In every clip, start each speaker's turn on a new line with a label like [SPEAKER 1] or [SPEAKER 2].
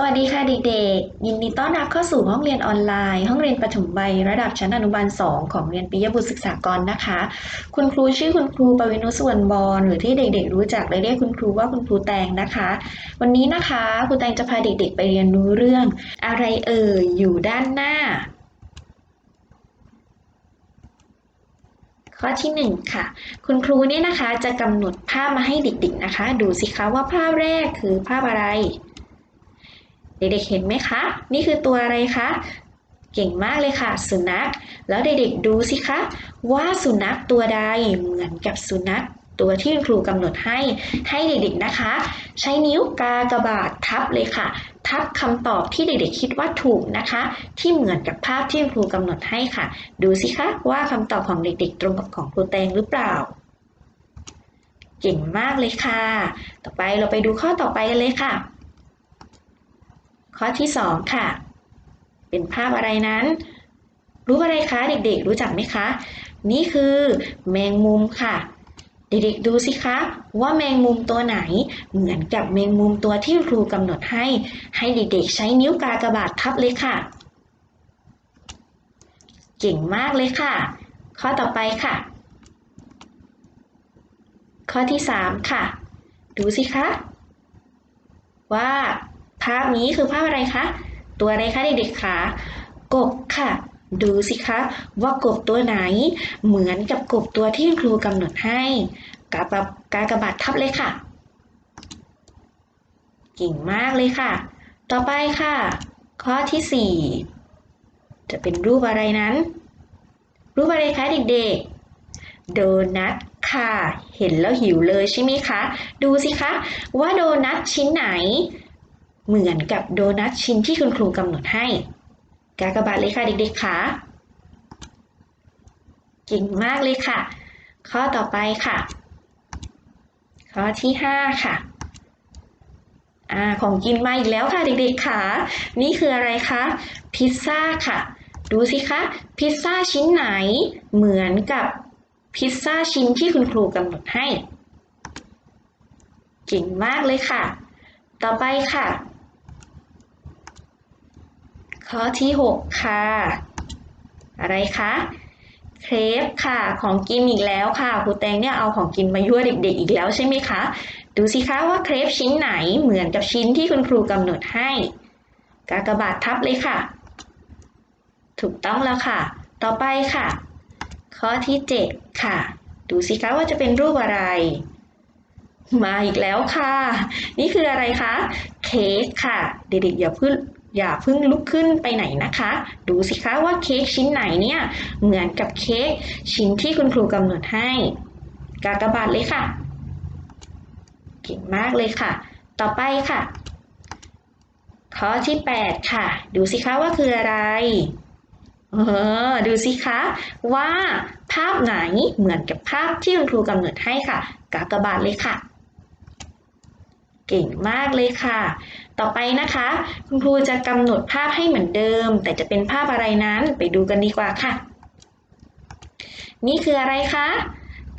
[SPEAKER 1] สวัสดีค่ะเด็กๆ ยินดีต้อนรับเข้าสู่ห้องเรียนออนไลน์ ห้องเรียนประถมวัยระดับชั้นอนุบาล 2 ของเรียนปิยบุตรศึกษากรนะคะ คุณครูชื่อคุณครูปวินุสวรรณบรหรือที่เด็กๆ รู้จักและเรียกคุณครูว่าคุณครูแตงนะคะ วันนี้นะคะครูแตงจะพาเด็กๆ ไปเรียนรู้เรื่อง อะไรเอ่ยอยู่ด้านหน้า ข้อที่หนึ่งค่ะ คุณครูเนี่ยนะคะจะกำหนดภาพมาให้เด็กๆนะคะ ดูสิคะว่าภาพแรกคือภาพอะไร เด็กๆเห็นไหมคะ นี่คือตัวอะไรคะเก่งมากเลยค่ะ สุนัข แล้วเด็กๆดูสิคะ ว่าสุนัขตัวใดเหมือนกับสุนัขตัวที่ครูกำหนดให้ให้เด็กๆนะคะ ใช้นิ้วกากระบาททับเลยค่ะ ทับคำตอบที่เด็กๆคิดว่าถูกนะคะ ที่เหมือนกับภาพที่คุณครูกำหนดให้ค่ะ ดูสิคะว่าคำตอบของเด็กๆ ตรงกับของครูแตงหรือเปล่า เก่งมากเลยค่ะ ต่อไปเราไปดูข้อต่อไปกันเลยค่ะ ข้อที่2ค่ะ เป็นภาพอะไรนั้น รู้อะไรคะเด็กๆ รู้จักไหมคะ นี่คือแมงมุมค่ะ เด็กๆดูสิคะ ว่าแมงมุมตัวไหนเหมือนกับแมงมุมตัวที่ครูกำหนดให้ ให้เด็กๆ ใช้นิ้วกากบาททับเลยค่ะ เก่งมากเลยค่ะ ข้อต่อไปค่ะ ข้อที่ 3 ค่ะ ดูสิคะว่า ภาพนี้คือภาพอะไรคะ ตัวอะไรคะเด็กๆคะ กบค่ะ ดูสิคะ ว่ากบตัวไหน เหมือนกับกบตัวที่ครูกำหนดให้กาบกากบาททับเลยค่ะ เก่งมากเลยค่ะ ต่อไปค่ะ ข้อที่ 4 จะเป็นรูปอะไรนั้น รูปอะไรคะเด็กๆ โดนัทค่ะ เห็นแล้วหิวเลยใช่ไหมคะ ดูสิคะ ว่าโดนัทชิ้นไหน เหมือนกับโดนัทชิ้นที่คุณครูกำหนดให้ กากบาทเลยค่ะเด็กๆค่ะเก่งมากเลยค่ะ ข้อต่อไปค่ะ ข้อที่ 5 ค่ะอ่าของกินมาอีกแล้วค่ะเด็กๆค่ะนี่คืออะไรคะพิซซ่าค่ะ ดูสิคะพิซซ่าชิ้นไหนเหมือนกับพิซซ่าชิ้นที่คุณครูกำหนดให้ เก่งมากเลยค่ะ ต่อไปค่ะ ข้อที่ 6 ค่ะ อะไรคะเครปค่ะของกินอีกแล้วค่ะครูแตงเนี่ยเอาของกินมายั่วเด็กๆอีกแล้วใช่ไหมคะ ดูสิคะว่าเครปชิ้นไหนเหมือนกับชิ้นที่คุณครูกำหนดให้ กากบาททับเลยค่ะ ถูกต้องแล้วค่ะ ต่อไปค่ะ ข้อที่ 7 ค่ะ ดูสิคะว่าจะเป็นรูปอะไร มาอีกแล้วค่ะ นี่คืออะไรคะ เค้กค่ะ เด็กๆอย่าเพิ่ง อย่าเพิ่งลุกขึ้นไปไหนนะคะ ดูสิคะว่าเค้กชิ้นไหนเนี่ยเหมือนกับเค้กชิ้นที่คุณครูกำหนดให้ กากบาทเลยค่ะ เก่งมากเลยค่ะ ต่อไปค่ะ ข้อที่ 8 ค่ะ ดูสิคะว่าคืออะไรเออดูสิคะว่าภาพไหนเหมือนกับภาพที่คุณครูกำหนดให้ค่ะ กากบาทเลยค่ะ เก่งมากเลยค่ะ ต่อไปนะคะ คุณครูจะกำหนดภาพให้เหมือนเดิม แต่จะเป็นภาพอะไรนั้นไปดูกันดีกว่าค่ะ นี่คืออะไรคะ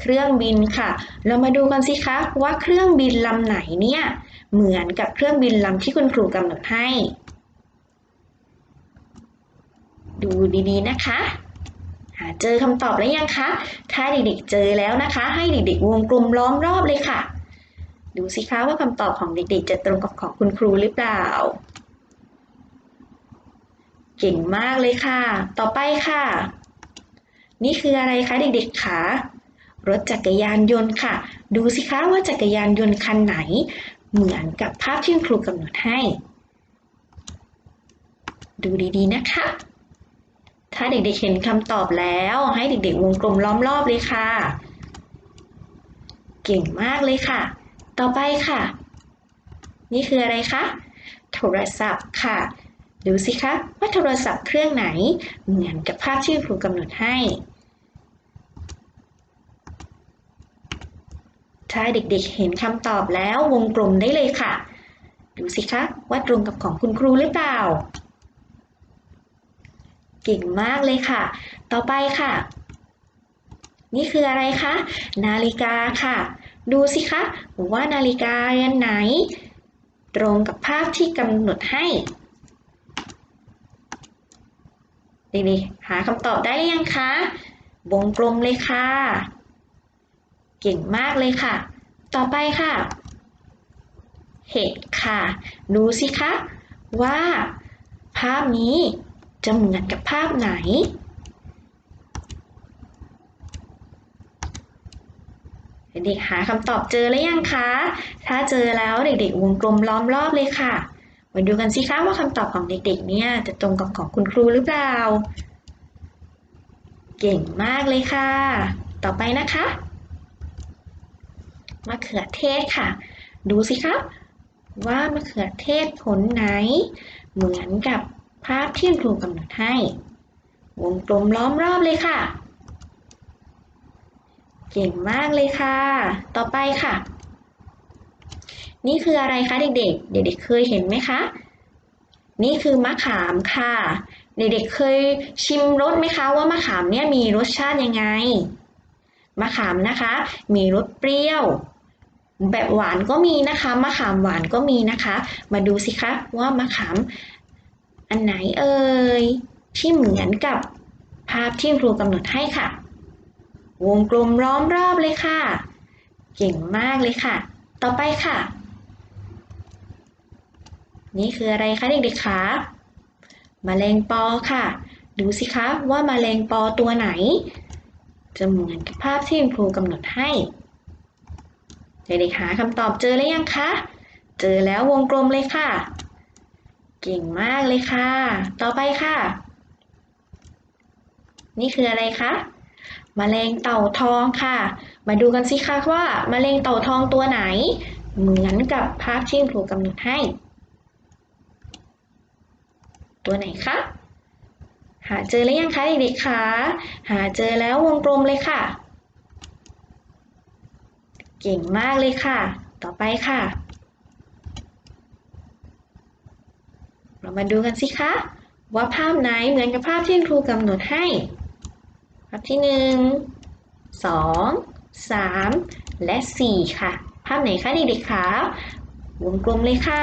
[SPEAKER 1] เครื่องบินค่ะ เรามาดูกันสิคะว่าเครื่องบินลำไหนเนี่ยเหมือนกับเครื่องบินลำที่คุณครูกำหนดให้ ดูดีๆนะคะหาเจอคำตอบแล้วยังคะ ถ้าเด็กๆเจอแล้วนะคะ ให้เด็กๆวงกลมล้อมรอบเลยค่ะ ดูสิคะว่าคำตอบของเด็กๆ จะตรงกับของคุณครูหรือเปล่า เก่งมากเลยค่ะ ต่อไปค่ะ นี่คืออะไรคะเด็กๆคะรถจักรยานยนต์ค่ะ ดูสิคะว่าจักรยานยนต์คันไหน เหมือนกับภาพที่ครูกำหนดให้ ดูดีๆนะคะ ถ้าเด็กๆเห็นคำตอบแล้วให้เด็กๆวงกลมล้อมรอบเลยค่ะ เก่งมากเลยค่ะ ต่อไปค่ะ นี่คืออะไรคะ โทรศัพท์ค่ะ ดูสิคะว่าโทรศัพท์เครื่องไหนเหมือนกับภาพที่ครูกำหนดให้ถ้าเด็กๆเห็นคำตอบแล้ววงกลมได้เลยค่ะ ดูสิคะว่าตรงกับของคุณครูหรือเปล่า เก่งมากเลยค่ะ ต่อไปค่ะ นี่คืออะไรคะ นาฬิกาค่ะ ดูสิคะ ว่านาฬิกาเรือนไหน ตรงกับภาพที่กำหนดให้ดีๆหาคำตอบได้หรือยังคะ วงกลมเลยค่ะ เก่งมากเลยค่ะ ต่อไปค่ะ เห็ดค่ะ ดูสิคะ ว่า ภาพนี้จะเหมือนกับภาพไหน เด็กๆหาคำตอบเจอแล้วยังคะ ถ้าเจอแล้วเด็กๆ วงกลมล้อมรอบเลยค่ะ มาดูกันสิคะว่าคำตอบของเด็กๆ เนี่ยจะตรงกับของคุณครูหรือเปล่า เก่งมากเลยค่ะ ต่อไปนะคะมะเขือเทศค่ะ ดูสิคะว่ามะเขือเทศผลไหน เหมือนกับภาพที่ครูกำหนดให้ วงกลมล้อมรอบเลยค่ะ เก่งมากเลยค่ะ ต่อไปค่ะ นี่คืออะไรคะเด็กๆ เด็กๆเคยเห็นไหมคะ นี่คือมะขามค่ะ เด็กๆเคยชิมรสไหมคะว่ามะขามเนี่ยมีรสชาติยังไง มะขามนะคะ มีรสเปรี้ยว แบบหวานก็มีนะคะ มะขามหวานก็มีนะคะ มาดูสิคะว่ามะขามอันไหนเอ่ยที่เหมือนกับภาพที่ครูกำหนดให้ค่ะ วงกลมล้อมรอบเลยค่ะ เก่งมากเลยค่ะ ต่อไปค่ะ นี่คืออะไรคะเด็กๆคะมแมลงปอค่ะ ดูสิคะว่ามาแมลงปอตัวไหน จะเหมือนกับภาพที่ครูกำหนดให้เด็กๆหาคำตอบเจอแล้วยังคะ เจอแล้ววงกลมเลยค่ะ เก่งมากเลยค่ะ ต่อไปค่ะ นี่คืออะไรคะ มแมลงเต่าทองค่ะ มาดูกันสิคะว่ามแมลงเต่าทองตัวไหน เหมือนกับภาพที่ครูกำหนดให้ ตัวไหนคะหาเจอแล้วยังคะเด็กๆคะหาเจอแล้ววงกลมเลยค่ะ เก่งมากเลยค่ะ ต่อไปค่ะ เรามาดูกันสิคะว่าภาพไหนเหมือนกับภาพที่ครูกำหนดให้ ภาพที่หนึ่งสองสามและสี่ค่ะ ภาพไหนคะเด็กๆคะวงกลมเลยค่ะ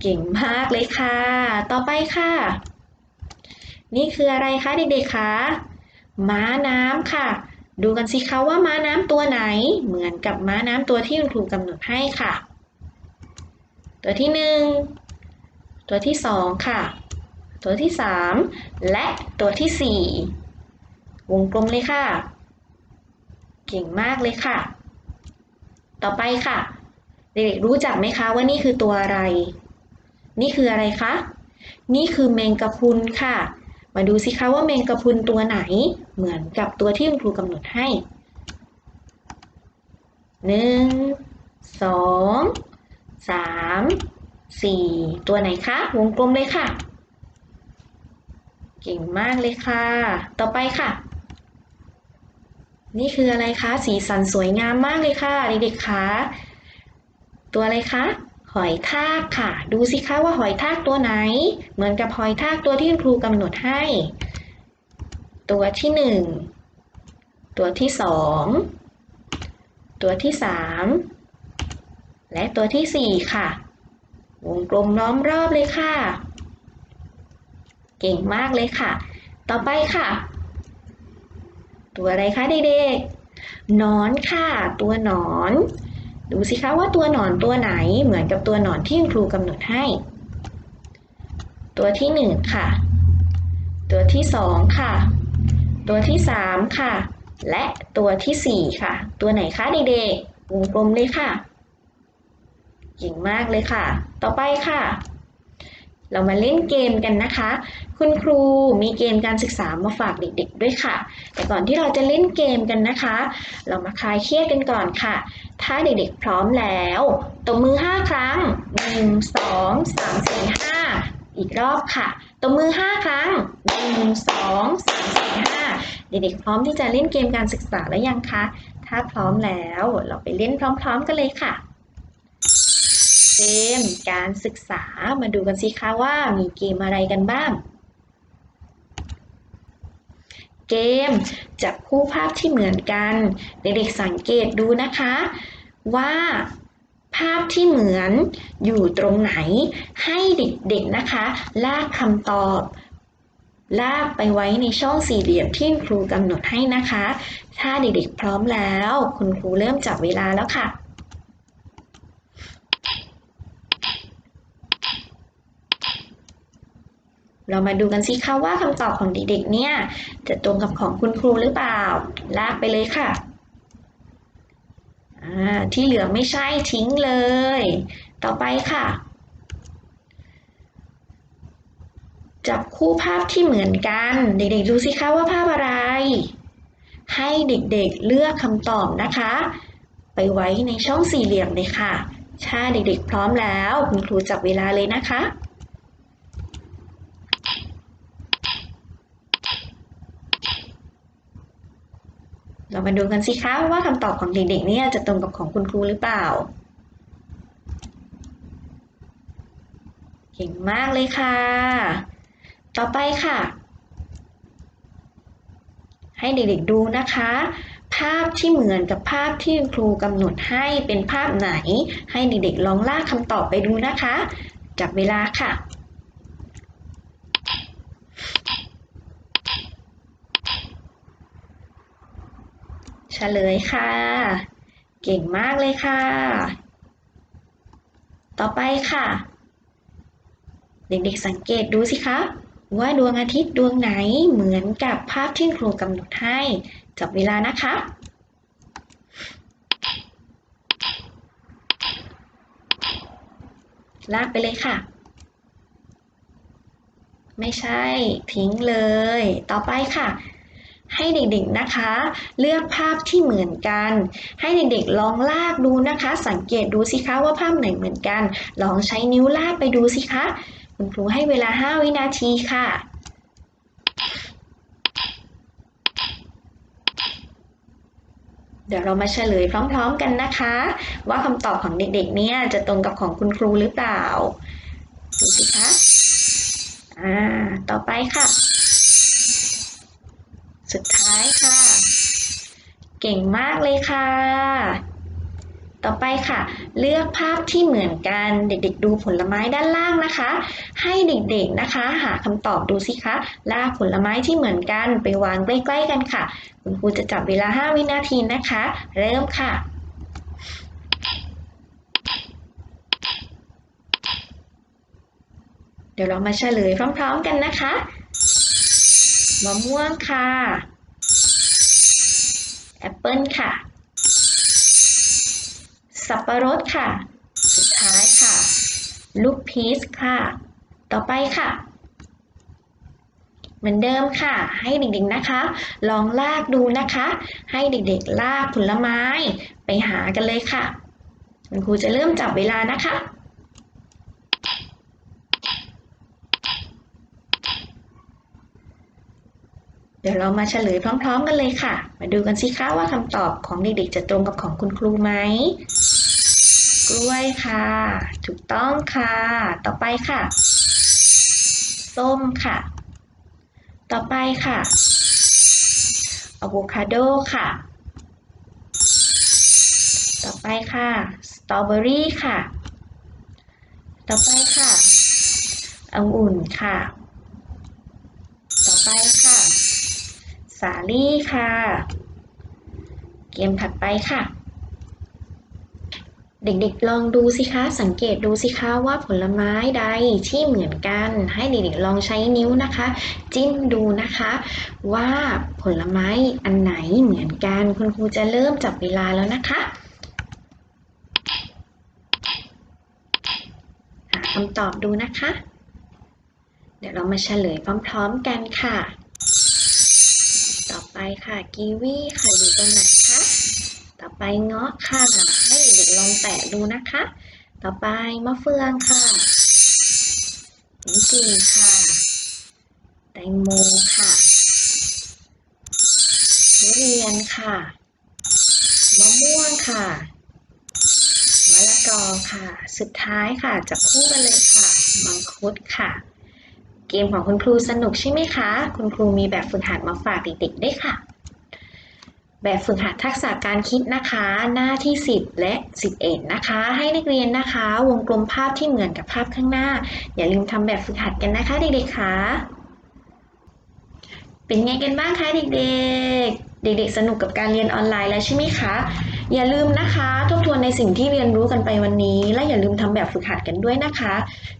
[SPEAKER 1] เก่งมากเลยค่ะ ต่อไปค่ะ นี่คืออะไรคะเด็กๆคะม้าน้ำค่ะ ดูกันสิคะว่าม้าน้ำตัวไหน เหมือนกับม้าน้ำตัวที่คุณครูกำหนดให้ค่ะ ตัวที่หนึ่งตัวที่สองค่ะ ตัวที่สามและตัวที่สี่วงกลมเลยค่ะ เก่งมากเลยค่ะ ต่อไปค่ะ เด็กๆรู้จักไหมคะว่านี่คือตัวอะไร นี่คืออะไรคะ นี่คือแมงกะพรุนค่ะ มาดูสิคะว่าแมงกะพรุนตัวไหนเหมือนกับตัวที่คุณครูกำหนดให้หนึ่งสองสามสี่ตัวไหนคะ วงกลมเลยค่ะ เก่งมากเลยค่ะ ต่อไปค่ะ นี่คืออะไรคะ สีสันสวยงามมากเลยค่ะเด็กๆคะตัวอะไรคะหอยทากค่ะ ดูสิคะว่าหอยทากตัวไหน เหมือนกับหอยทากตัวที่คุณครูกำหนดให้ ตัวที่หนึ่งตัวที่สองตัวที่สามและตัวที่สี่ค่ะ วงกลมล้อมรอบเลยค่ะ เก่งมากเลยค่ะ ต่อไปค่ะ ตัวอะไรคะเด็กๆ หนอนค่ะ ตัวหนอน ดูสิคะว่าตัวหนอนตัวไหนเหมือนกับตัวหนอนที่ครูกำหนดให้ ตัวที่หนึ่งค่ะ ตัวที่สองค่ะ ตัวที่สามค่ะ และตัวที่สี่ค่ะ ตัวไหนคะเด็กๆวงกลมเลยค่ะ เก่งมากเลยค่ะ ต่อไปค่ะ เรามาเล่นเกมกันนะคะ คุณครูมีเกมการศึกษามาฝากเด็กๆ ด้วยค่ะ แต่ก่อนที่เราจะเล่นเกมกันนะคะ เรามาคลายเครียดกันก่อนค่ะ ถ้าเด็กๆพร้อมแล้วตบมือ 5 ครั้ง 1 2 3 4 5 อีกรอบค่ะตบมือ 5 ครั้ง 1 2 3 4 5 เด็กๆพร้อมที่จะเล่นเกมการศึกษาแล้วยังคะ ถ้าพร้อมแล้วเราไปเล่นพร้อม ๆ กันเลยค่ะ เกมการศึกษามาดูกันสิคะว่ามีเกมอะไรกันบ้าง เกมจับคู่ภาพที่เหมือนกัน เด็กๆสังเกตดูนะคะ ว่าภาพที่เหมือนอยู่ตรงไหนให้เด็กๆนะคะ ลากคำตอบลากไปไว้ในช่องสี่เหลี่ยมที่ครูกำหนดให้นะคะ ถ้าเด็กๆพร้อมแล้ว คุณครูเริ่มจับเวลาแล้วค่ะ เรามาดูกันสิคะว่าคำตอบของเด็กๆ เนี่ย จะตรงกับของคุณครูหรือเปล่า ลากไปเลยค่ะ ที่เหลือไม่ใช่ทิ้งเลย ต่อไปค่ะ จับคู่ภาพที่เหมือนกัน เด็กๆ ดูสิคะว่าภาพอะไร ให้เด็กๆเลือกคำตอบนะคะ ไปไว้ในช่องสี่เหลี่ยมเลยค่ะ ถ้าเด็กๆ พร้อมแล้ว คุณครูจับเวลาเลยนะคะ เรามาดูกันสิคะว่าคำตอบของเด็กๆนี่จะตรงกับของคุณครูหรือเปล่า เก่งมากเลยค่ะ ต่อไปค่ะ ให้เด็กๆดูนะคะ ภาพที่เหมือนกับภาพที่ครูกำหนดให้เป็นภาพไหน ให้เด็กๆลองลากคำตอบไปดูนะคะ จับเวลาค่ะ ลยค่ะ เก่งมากเลยค่ะ ต่อไปค่ะ เด็กๆสังเกตดูสิคะว่าดวงอาทิตย์ดวงไหนเหมือนกับภาพที่ครูกำหนดให้จับเวลานะคะ ลากไปเลยค่ะ ไม่ใช่ทิ้งเลย ต่อไปค่ะ ให้เด็กๆนะคะ เลือกภาพที่เหมือนกัน ให้เด็กๆลองลากดูนะคะ สังเกตดูสิคะว่าภาพไหนเหมือนกัน ลองใช้นิ้วลากไปดูสิคะ คุณครูให้เวลา 5 วินาทีค่ะเดี๋ยวเรามาเฉลยพร้อมๆกันนะคะ ว่าคำตอบของเด็กๆ เนี่ยจะตรงกับของคุณครูหรือเปล่าดูสิคะอ่าต่อไปค่ะ เก่งมากเลยค่ะ ต่อไปค่ะ เลือกภาพที่เหมือนกันเด็กๆ ดูผลไม้ด้านล่างนะคะ ให้เด็กๆนะคะ หาคำตอบดูสิคะลากผลไม้ที่เหมือนกันไปวางใกล้ๆกันค่ะ คุณครูจะจับเวลา 5 วินาทีนะคะ เริ่มค่ะเดี๋ยวเรามาเฉลยพร้อม ๆ กันนะคะ มะม่วงค่ะ แอปเปิลค่ะ สับปะรดค่ะ สุดท้ายค่ะ ลูกพีชค่ะ ต่อไปค่ะ เหมือนเดิมค่ะ ให้เด็กๆนะคะ ลองลากดูนะคะ ให้เด็กๆลากผลไม้ไปหากันเลยค่ะ คุณครูจะเริ่มจับเวลานะคะ เดี๋ยวเรามาเฉลยพร้อม ๆ กันเลยค่ะ มาดูกันสิคะว่าคำตอบของเด็กๆจะตรงกับของคุณครูไหมกล้วยค่ะ ถูกต้องค่ะ ต่อไปค่ะ ส้มค่ะ ต่อไปค่ะอะโวคาโดค่ะ ต่อไปค่ะ สตรอเบอรี่ค่ะ ต่อไปค่ะองุ่นค่ะาลี่ค่ะ เกมถัดไปค่ะ เด็กๆลองดูสิคะ สังเกตดูสิคะว่าผลไม้ใดที่เหมือนกัน ให้เด็กๆลองใช้นิ้วนะคะ จิ้มดูนะคะ ว่าผลไม้อันไหนเหมือนกัน คุณครูจะเริ่มจับเวลาแล้วนะคะหาคำตอบดูนะคะ เดี๋ยวเรามาเฉลยพร้อม ๆ กันค่ะ ไปค่ะกีวีค่ะอยู่ตรงไหนคะต่อไปเงาะค่ะ ให้เด็กๆลองแตะดูนะคะ ต่อไปมะเฟืองค่ะลิ้นจี่ค่ะแตงโมค่ะทุเรียนค่ะมะม่วงค่ะมะละกอค่ะ สุดท้ายค่ะจับคู่กันเลยค่ะ มังคุดค่ะ กมของคุณครูสนุกใช่ไหมคะ คุณครูมีแบบฝึกหัดมาฝากเด็กๆด้วยค่ะ แบบฝึกหัดทักษะการคิดนะคะ หน้าที่ 10 และ 11 นะคะ ให้นักเรียนนะคะ วงกลมภาพที่เหมือนกับภาพข้างหน้า อย่าลืมทำแบบฝึกหัดกันนะคะเด็กๆค่ะ เป็นไงกันบ้างคะเด็กๆ เด็กๆ สนุกกับการเรียนออนไลน์แล้วใช่ไหมคะ อย่าลืมนะคะ ทบทวนในสิ่งที่เรียนรู้กันไปวันนี้ และอย่าลืมทำแบบฝึกหัดกันด้วยนะคะ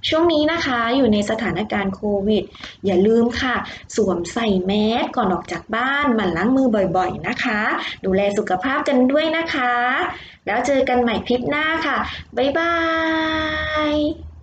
[SPEAKER 1] ช่วงนี้นะคะอยู่ในสถานการณ์โควิด อย่าลืมค่ะ สวมใส่แมสก่อนออกจากบ้านหมั่นล้างมือบ่อยๆนะคะ ดูแลสุขภาพกันด้วยนะคะ แล้วเจอกันใหม่คลิปหน้าค่ะ บ๊ายบาย